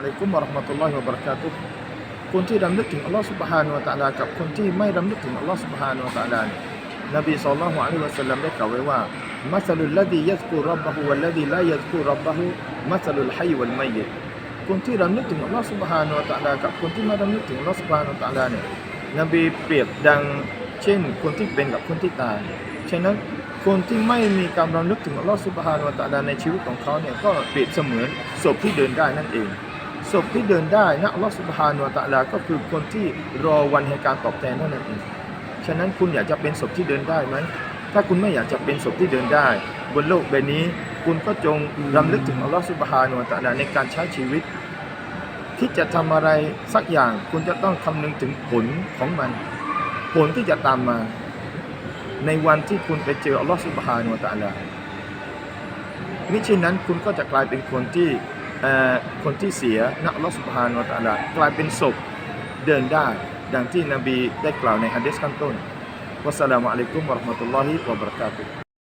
อะลัยกุมวะราะห์มะตุลลอฮิวะบะเราะกาตุฮ์คนที่ดำลึกถึงอัลลอฮ์สุบฮานุวะตะลากับคนที่ไม่ดำลึกถึงอัลลอฮ์สุบฮานุวะตะลาเนี่ยนบีสุลต่านของอัลลอฮ์สัลลัมได้กล่าวไว้ว่ามัสลุลละดียัสกูรับบะฮูวัลละดีลายัสกูรับบะฮูมัสลุลฮัยวัลมัยยิคนที่ดำลึกถึงอัลลอฮ์สุบฮานุวะตะลากับคนที่ไม่ดำลึกถึงอัลลอฮ์สุบฮานุวะตะลาเนี่ยนบีเปรียบดังเช่นคนที่เป็นกับคนที่ตายฉะนั้นคนที่ไม่มีการรำลึกถึงอัลลอฮ์สุบฮานุวะตะลาในชีวิตของเขาเนี่ยก็เปรียบเสมือนศพที่เดินได้นั่นเอง ศพที่เดินได้นะอัลลอฮฺสุบฮานุวตะลา ก็คือคนที่รอวันแห่งการตอบแทนเท่านั้นเอง ฉะนั้นคุณอยากจะเป็นศพที่เดินได้ไหม ถ้าคุณไม่อยากจะเป็นศพที่เดินได้ บนโลกใบนี้ คุณก็จงรำลึกถึงอัลลอฮฺสุบฮานุวะตะลาในการใช้ชีวิต ที่จะทำอะไรสักอย่าง คุณจะต้องคำนึงถึงผลของมัน ผลที่จะตามมา ในวันที่คุณไปเจออัลลอฮฺสุบฮานุวะตะอาลามิฉะนั้นคุณก็จะกลายเป็นคนที่ คนที่เสียนักลอสุบฮานาอัลตาลากลายเป็นศพเดินได้ ดังที่นบีได้กล่าวในฮะดีษขั้นต้นวัสสลามุอะลัยกุมวะราะห์มะตุลลอฮิวะบะเราะกาตุฮ์